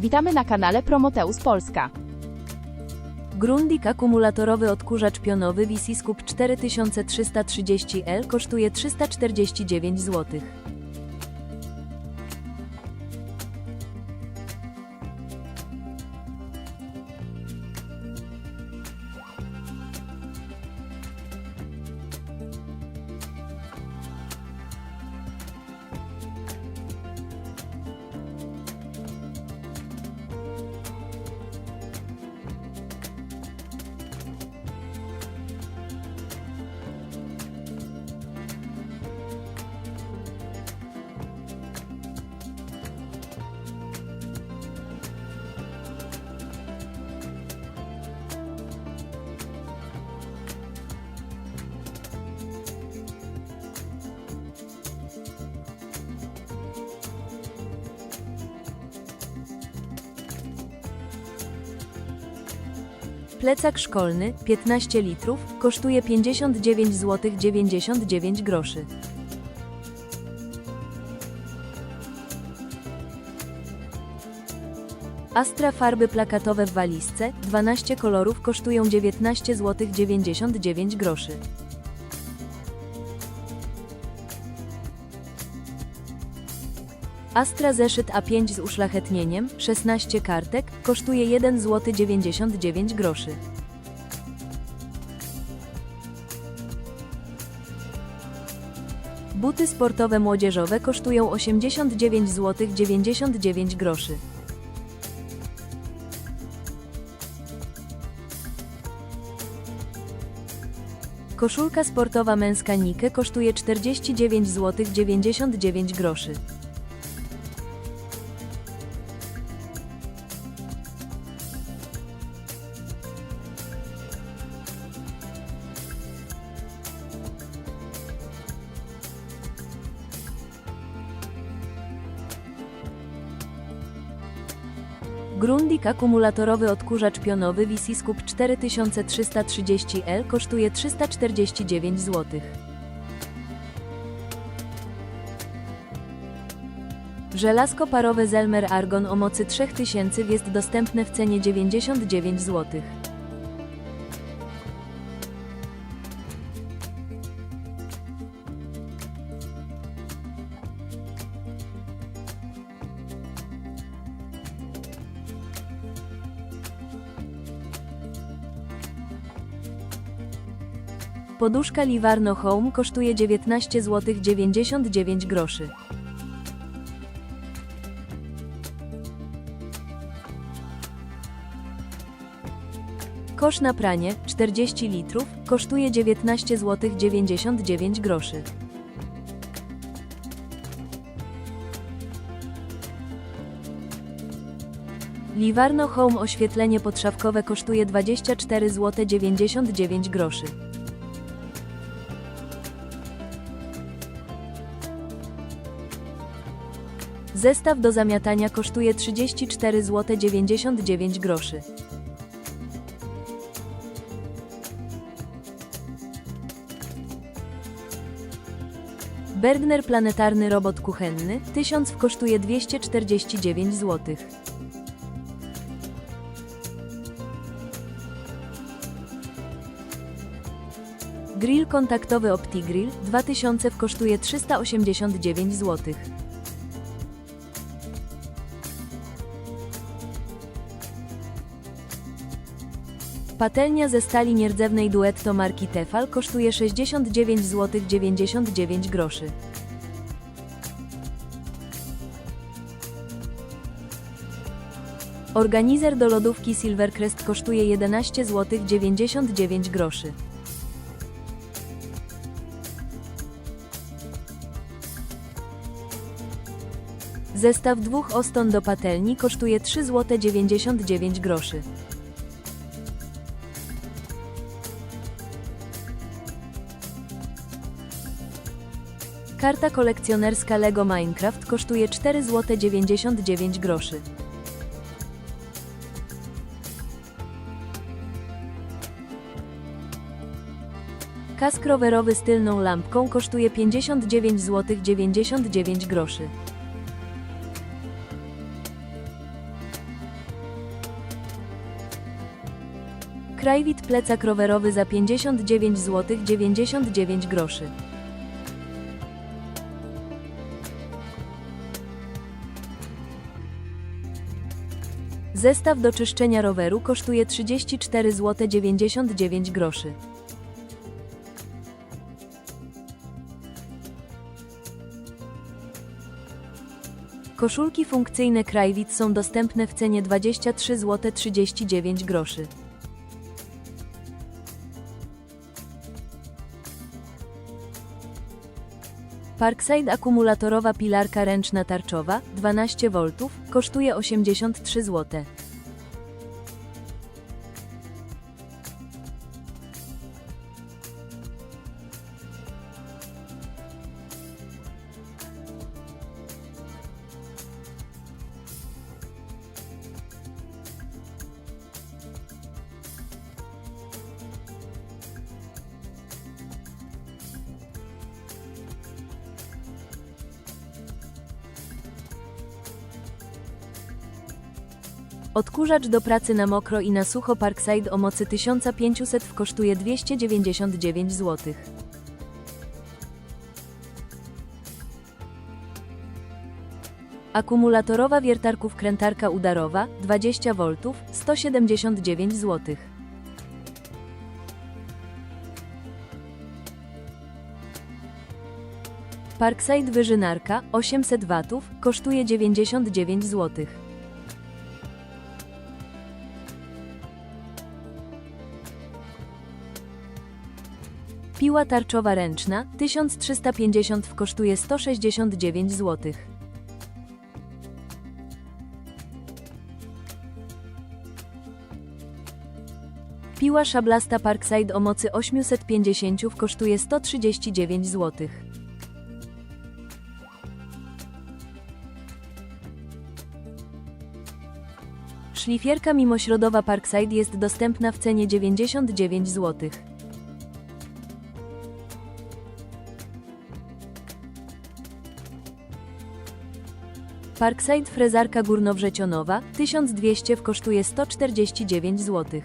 Witamy na kanale Promoteus Polska. Grundig akumulatorowy odkurzacz pionowy VC-Scoop 4330L kosztuje 349 zł. Plecak szkolny 15 litrów kosztuje 59 zł 99 groszy. Astra farby plakatowe w walizce 12 kolorów kosztują 19 zł 99 groszy. Astra zeszyt A5 z uszlachetnieniem 16 kartek kosztuje 1 zł 99 groszy. Buty sportowe młodzieżowe kosztują 89 zł 99 groszy. Koszulka sportowa męska Nike kosztuje 49 zł 99 groszy. Grundig akumulatorowy odkurzacz pionowy VC-Scoop 4330L kosztuje 349 zł. Żelazko parowe Zelmer Argon o mocy 3000 jest dostępne w cenie 99 zł. Poduszka Livarno Home kosztuje 19 zł 99 groszy. Kosz na pranie 40 litrów kosztuje 19 zł 99 groszy. Livarno Home oświetlenie podszafkowe kosztuje 24 zł 99 groszy. Zestaw do zamiatania kosztuje 34 zł 99 groszy. Bergner planetarny robot kuchenny 1000 kosztuje 249 zł. Grill kontaktowy OptiGrill 2000 kosztuje 389 zł. Patelnia ze stali nierdzewnej Duetto marki Tefal kosztuje 69 zł 99 groszy. Organizer do lodówki Silvercrest kosztuje 11 zł 99 groszy. Zestaw dwóch oston do patelni kosztuje 3 zł 99 groszy. Karta kolekcjonerska LEGO Minecraft kosztuje 4 zł 99 groszy. Kask rowerowy z tylną lampką kosztuje 59 zł 99 groszy. Krajwit plecak rowerowy za 59 zł 99 groszy. Zestaw do czyszczenia roweru kosztuje 34 zł 99 groszy. Koszulki funkcyjne Krajwit są dostępne w cenie 23 zł 39 groszy. Parkside akumulatorowa pilarka ręczna tarczowa 12 V kosztuje 83 zł. Odkurzacz do pracy na mokro i na sucho Parkside o mocy 1500 w kosztuje 299 zł. Akumulatorowa wiertarków krętarka udarowa 20 V 179 zł. Parkside wyżynarka 800 W kosztuje 99 zł. Piła tarczowa ręczna 1350 w kosztuje 169 zł. Piła szablasta Parkside o mocy 850 w kosztuje 139 zł. Szlifierka mimośrodowa Parkside jest dostępna w cenie 99 zł. Parkside frezarka górnowrzecionowa 1200 w kosztuje 149 zł.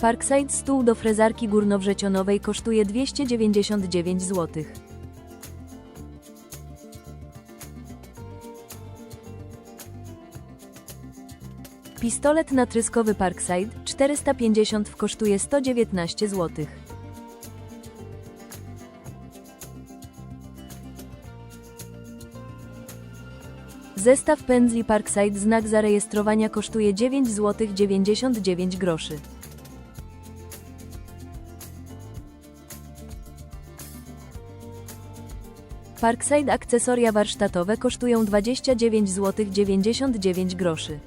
Parkside stół do frezarki górnowrzecionowej kosztuje 299 zł. Pistolet natryskowy Parkside 450 w kosztuje 119 zł. Zestaw pędzli Parkside znak zarejestrowania kosztuje 9 zł 99 groszy. Parkside akcesoria warsztatowe kosztują 29 zł 99 groszy.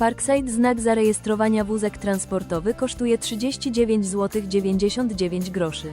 Parkside znak zarejestrowania wózek transportowy kosztuje 39 zł 99 groszy.